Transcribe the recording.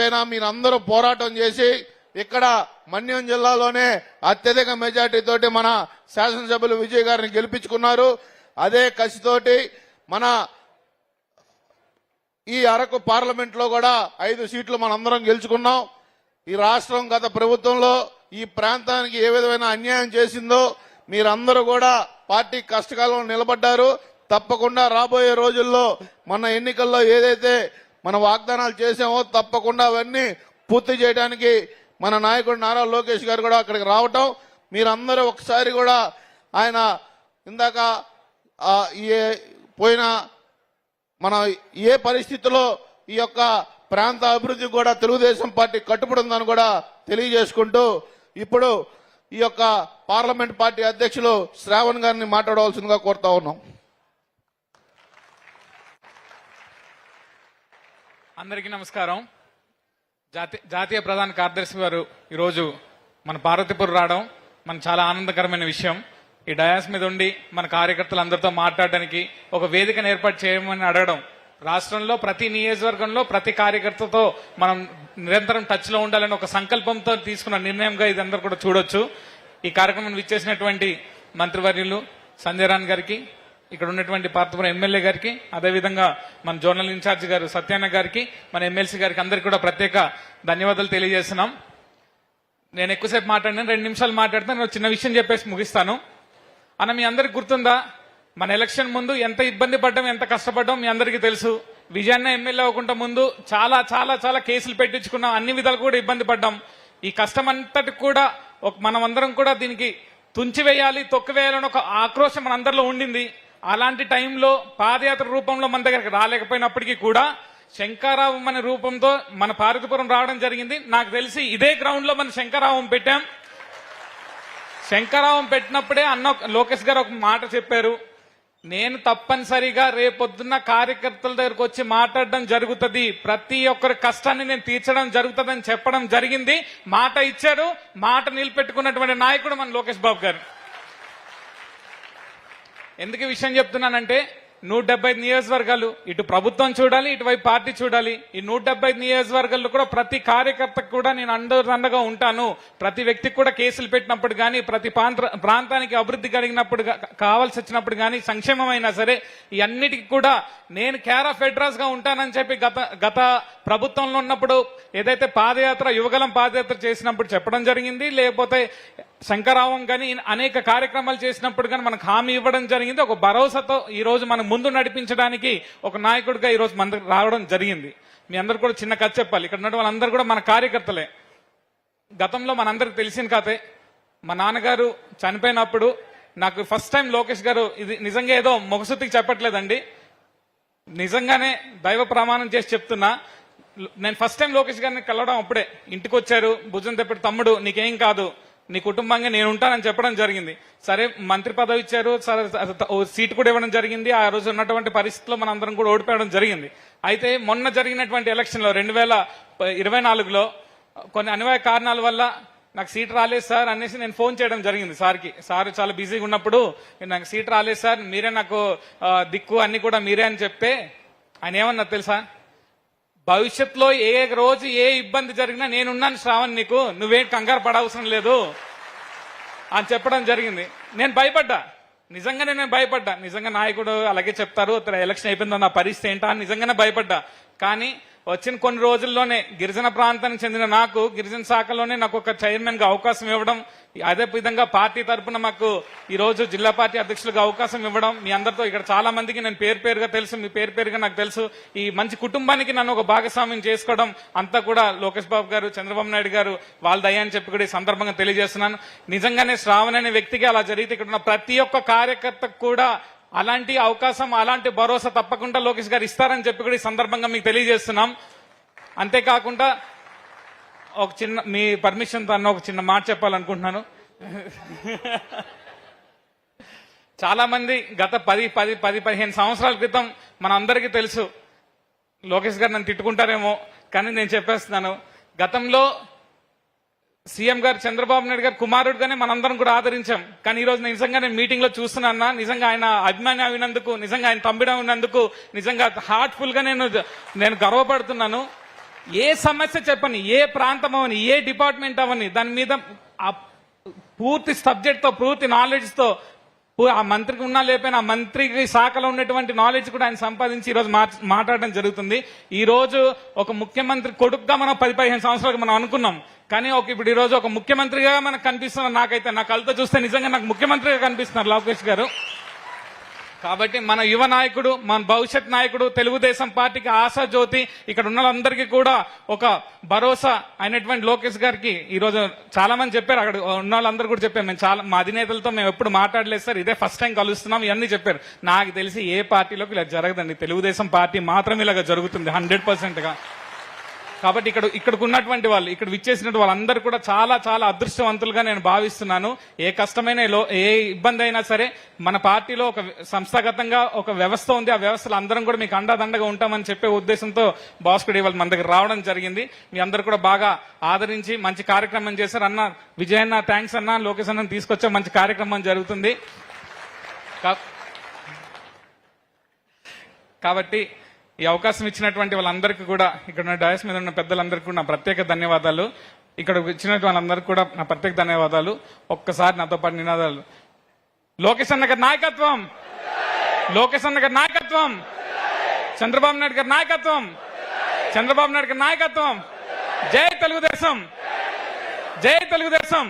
పైన మీరందరూ పోరాటం చేసి ఇక్కడ మన్యం జిల్లాలోనే అత్యధిక మెజార్టీ తోటి మన శాసనసభ్యులు విజయ్ గారిని గెలిపించుకున్నారు. అదే కసితోటి మన ఈ అరకు పార్లమెంట్లో కూడా ఐదు సీట్లు మనందరం గెలుచుకున్నాం. ఈ రాష్ట్రం గత ప్రభుత్వంలో ఈ ప్రాంతానికి ఏ విధమైన అన్యాయం చేసిందో మీరందరూ కూడా పార్టీ కష్టకాలంలో నిలబడ్డారు. తప్పకుండా రాబోయే రోజుల్లో మన ఎన్నికల్లో ఏదైతే మన వాగ్దానాలు చేసామో తప్పకుండా అవన్నీ పూర్తి చేయడానికి మన నాయకుడు నారా లోకేష్ గారు కూడా అక్కడికి రావటం. మీరందరూ ఒకసారి కూడా ఆయన ఇందాక ఏ పోయిన మన ఏ పరిస్థితిలో ఈ యొక్క ప్రాంత అభివృద్ధి కూడా తెలుగుదేశం పార్టీ కట్టుబడి ఉందని కూడా తెలియజేసుకుంటూ ఇప్పుడు ఈ యొక్క పార్లమెంట్ పార్టీ అధ్యక్షులు శ్రావణ్ గారిని మాట్లాడవలసిందిగా కోరుతా ఉన్నాం. అందరికీ నమస్కారం. జాతీయ జాతీయ ప్రధాన కార్యదర్శి గారు ఈరోజు మన పార్వతీపురం రావడం మన చాలా ఆనందకరమైన విషయం. ఈ డయాస్ మీద ఉండి మన కార్యకర్తలు అందరితో మాట్లాడడానికి ఒక వేదికను ఏర్పాటు చేయమని అడగడం. రాష్ట్రంలో ప్రతి నియోజకవర్గంలో ప్రతి కార్యకర్తతో మనం నిరంతరం టచ్లో ఉండాలని ఒక సంకల్పంతో తీసుకున్న నిర్ణయంగా ఇది అందరు కూడా చూడొచ్చు. ఈ కార్యక్రమం విచ్చేసినటువంటి మంత్రివర్యులు సంజయ్ రాణ్ గారికి ఇక్కడ ఉన్నటువంటి పార్థపురం ఎమ్మెల్యే గారికి అదేవిధంగా మన జోనల్ ఇన్ఛార్జ్ గారు సత్యాన్న గారికి మన ఎమ్మెల్సీ గారికి అందరికి కూడా ప్రత్యేక ధన్యవాదాలు తెలియజేస్తున్నాం. నేను ఎక్కువసేపు మాట్లాడినాను రెండు నిమిషాలు మాట్లాడితే నేను చిన్న విషయం చెప్పేసి ముగిస్తాను. అన్న మీ అందరికి గుర్తుందా? మన ఎలక్షన్ ముందు ఎంత ఇబ్బంది పడ్డాం ఎంత కష్టపడ్డాం మీ అందరికీ తెలుసు. విజయాన్న ఎమ్మెల్యే అవ్వకుండా ముందు చాలా చాలా చాలా కేసులు పెట్టించుకున్నాం. అన్ని విధాలు కూడా ఇబ్బంది పడ్డాం. ఈ కష్టం అంతటి కూడా ఒక మనం అందరం కూడా దీనికి తుంచివేయాలి తొక్కివేయాలని ఒక ఆక్రోశం మన అందరిలో ఉండింది. అలాంటి టైంలో పాదయాత్ర రూపంలో మన దగ్గరికి రాలేకపోయినప్పటికీ కూడా శంకారావం అనే రూపంతో మన పార్వతీపురం రావడం జరిగింది. నాకు తెలిసి ఇదే గ్రౌండ్లో మన శంకారావం పెట్టాం. శంకరావం పెట్టినప్పుడే అన్న లోకేష్ గారు ఒక మాట చెప్పారు. నేను తప్పనిసరిగా రేపొద్దున్న కార్యకర్తల దగ్గరకు వచ్చి మాట్లాడడం జరుగుతుంది. ప్రతి ఒక్కరి కష్టాన్ని నేను తీర్చడం జరుగుతుందని చెప్పడం జరిగింది. మాట ఇచ్చారు మాట నిలబెట్టుకున్నటువంటి నాయకుడు మన లోకేష్ బాబు గారు. ఎందుకు విషయం చెప్తున్నానంటే నూట డెబ్బై నియోజకవర్గాలు ఇటు ప్రభుత్వం చూడాలి ఇటువైపు పార్టీ చూడాలి. ఈ నూట డెబ్బై నియోజకవర్గాల్లో కూడా ప్రతి కార్యకర్తకు కూడా నేను అండదండగా ఉంటాను. ప్రతి వ్యక్తికి కూడా కేసులు పెట్టినప్పుడు కానీ ప్రతి ప్రాంత- ప్రాంతానికి అభివృద్ధి కలిగినప్పుడు కావాల్సి వచ్చినప్పుడు కానీ సంక్షేమం అయినా సరే ఈ అన్నిటికీ కూడా నేను కేర్ ఆఫ్ అడ్రస్గా ఉంటానని చెప్పి గత గత ప్రభుత్వంలో ఉన్నప్పుడు ఏదైతే పాదయాత్ర యువగలం పాదయాత్ర చేసినప్పుడు చెప్పడం జరిగింది లేకపోతే శంకరావం కానీ అనేక కార్యక్రమాలు చేసినప్పుడు కానీ మనకు హామీ ఇవ్వడం జరిగింది. ఒక భరోసాతో ఈ రోజు మనం ముందు నడిపించడానికి ఒక నాయకుడిగా ఈ రోజు మన రావడం జరిగింది. మీ అందరు కూడా చిన్న కథ చెప్పాలి. ఇక్కడ ఉన్న వాళ్ళందరూ కూడా మన కార్యకర్తలే. గతంలో మనందరికి తెలిసిన కథే. మా నాన్నగారు చనిపోయినప్పుడు నాకు ఫస్ట్ టైం లోకేష్ గారు ఇది నిజంగా ఏదో మొగసుతికి చెప్పట్లేదండి. నిజంగానే దైవ ప్రమాణం చేసి చెప్తున్నా. నేను ఫస్ట్ టైం లోకేష్ గారిని కలవడం అప్పుడే. ఇంటికి వచ్చారు భుజం తెప్పటి తమ్ముడు నీకేం కాదు నీ కుటుంబంగా నేను ఉంటానని చెప్పడం జరిగింది. సరే మంత్రి పదవి ఇచ్చారు సరే ఓ సీట్ కూడా ఇవ్వడం జరిగింది. ఆ రోజు ఉన్నటువంటి పరిస్థితిలో మనం అందరం కూడా ఓడిపోవడం జరిగింది. అయితే మొన్న జరిగినటువంటి ఎలక్షన్లో రెండు వేల ఇరవై నాలుగులో కొన్ని అనివార్య కారణాల వల్ల నాకు సీట్ రాలేదు సార్ అనేసి నేను ఫోన్ చేయడం జరిగింది సార్కి. సార్ చాలా బిజీగా ఉన్నప్పుడు నాకు సీట్ రాలేదు సార్ మీరే నాకు దిక్కు అన్ని కూడా మీరే అని చెప్తే ఆయన ఏమన్నా తెలుసా? భవిష్యత్తులో ఏ రోజు ఏ ఇబ్బంది జరిగినా నేనున్నాను శ్రావణ్ నీకు నువ్వేం కంగారు పడవసరం లేదు అని చెప్పడం జరిగింది. నేను భయపడ్డా. నిజంగానే నేను భయపడ్డా. నిజంగా నాయకుడు అలాగే చెప్తారు ఎలక్షన్ అయిపోయిందో నా పరిస్థితి ఏంటా? అని నిజంగానే భయపడ్డా. కానీ వచ్చిన కొన్ని రోజుల్లోనే గిరిజన ప్రాంతానికి చెందిన నాకు గిరిజన శాఖలోనే నాకు ఒక చైర్మన్గా అవకాశం ఇవ్వడం అదే విధంగా పార్టీ తరపున మాకు ఈ రోజు జిల్లా పార్టీ అధ్యక్షులుగా అవకాశం ఇవ్వడం మీ అందరితో ఇక్కడ చాలా మందికి నేను పేరు పేరుగా తెలుసు మీ పేరు పేరుగా నాకు తెలుసు. ఈ మంచి కుటుంబానికి నన్ను ఒక భాగస్వామ్యం చేసుకోవడం అంతా కూడా లోకేష్ బాబు గారు చంద్రబాబు నాయుడు గారు వాళ్ళ దయ అని చెప్పి కూడా ఈ సందర్భంగా తెలియజేస్తున్నాను. నిజంగానే శ్రావణ్ అనే వ్యక్తికి అలా జరిగితే ఇక్కడ ఉన్న ప్రతి ఒక్క కార్యకర్తకు కూడా అలాంటి అవకాశం అలాంటి భరోసా తప్పకుండా లోకేష్ గారు ఇస్తారని చెప్పి కూడా ఈ సందర్భంగా మీకు తెలియజేస్తున్నాం. అంతేకాకుండా ఒక చిన్న మీ పర్మిషన్ తన ఒక చిన్న మాట చెప్పాలనుకుంటున్నాను. చాలా మంది గత పది పది పది పదిహేను సంవత్సరాల క్రితం మన అందరికీ తెలుసు లోకేష్ గారు నన్ను తిట్టుకుంటారేమో కానీ నేను చెప్పేస్తున్నాను. గతంలో సీఎం గారు చంద్రబాబు నాయుడు గారు కుమారుడుగానే మనందరం కూడా ఆదరించాం. కానీ ఈ రోజు నేను నిజంగా నేను మీటింగ్లో చూస్తున్నా నిజంగా ఆయన అభిమాని అయినందుకు నిజంగా ఆయన తమ్ముడు అయినందుకు నిజంగా హార్ట్ఫుల్గా నేను నేను గర్వపడుతున్నాను. ఏ సమస్య చెప్పని ఏ ప్రాంతం అవని ఏ డిపార్ట్మెంట్ అవని దాని మీద పూర్తి సబ్జెక్ట్తో పూర్తి నాలెడ్జ్తో ఆ మంత్రికి ఉన్నా లేకపోయినా ఆ మంత్రికి శాఖలో ఉన్నటువంటి నాలెడ్జ్ కూడా ఆయన సంపాదించి ఈ రోజు మాట్లాడడం జరుగుతుంది. ఈ రోజు ఒక ముఖ్యమంత్రి కొడుకుగా మనం పది పదిహేను సంవత్సరాలకు మనం అనుకున్నాం. కానీ ఒక ఇప్పుడు ఈరోజు ఒక ముఖ్యమంత్రిగా మనకు కనిపిస్తున్నారు నాకైతే నా కళ్ళతో చూస్తే నిజంగా నాకు ముఖ్యమంత్రిగా కనిపిస్తున్నారు లోకేష్ గారు. కాబట్టి మన యువ నాయకుడు మన భవిష్యత్ నాయకుడు తెలుగుదేశం పార్టీకి ఆశా జ్యోతి ఇక్కడ ఉన్న వాళ్ళందరికీ కూడా ఒక భరోసా అయినటువంటి లోకేష్ గారికి ఈరోజు చాలా మంది చెప్పారు. అక్కడ ఉన్న వాళ్ళందరూ కూడా చెప్పారు. మేము చాలా మా అధినేతలతో మేము ఎప్పుడు మాట్లాడలేదు సార్. ఇదే ఫస్ట్ టైం కలుస్తున్నాం. ఇవన్నీ చెప్పారు. నాకు తెలిసి ఏ పార్టీలోకి ఇలా జరగదండి. తెలుగుదేశం పార్టీ మాత్రం ఇలాగ జరుగుతుంది. హండ్రెడ్ పర్సెంట్గా కాబట్టి ఇక్కడ ఇక్కడికి ఉన్నటువంటి వాళ్ళు ఇక్కడ విచ్చేసినటువంటి వాళ్ళందరూ కూడా చాలా చాలా అదృష్టవంతులుగా నేను భావిస్తున్నాను. ఏ కష్టమైన లో- ఏ ఇబ్బంది అయినా సరే మన పార్టీలో ఒక సంస్థాగతంగా ఒక వ్యవస్థ ఉంది. ఆ వ్యవస్థలో అందరం కూడా మీకు అండాదండగా ఉంటామని చెప్పే ఉద్దేశంతో భాస్కర్ ఇవాళ మన దగ్గర రావడం జరిగింది. మీ అందరు కూడా బాగా ఆదరించి మంచి కార్యక్రమం చేశారు. అన్న విజయన్న థ్యాంక్స్ అన్న లోకేష్ అన్న తీసుకొచ్చే మంచి కార్యక్రమం జరుగుతుంది. కాబట్టి ఈ అవకాశం ఇచ్చినటువంటి వాళ్ళందరికీ కూడా ఇక్కడ ఉన్న డయస్ మీద ఉన్న పెద్దలందరికీ కూడా నా ప్రత్యేక ధన్యవాదాలు. ఇక్కడ ఇచ్చినటువంటి వాళ్ళందరికీ కూడా నా ప్రత్యేక ధన్యవాదాలు. ఒక్కసారి నాతో పాటు నినాదాలు. లోకేష్ అన్న గారి నాయకత్వం! లోకేష్ అన్న గారి నాయకత్వం! చంద్రబాబు నాయుడు గారి నాయకత్వం! చంద్రబాబు నాయుడు గారి నాయకత్వం! జై తెలుగుదేశం! జై తెలుగుదేశం!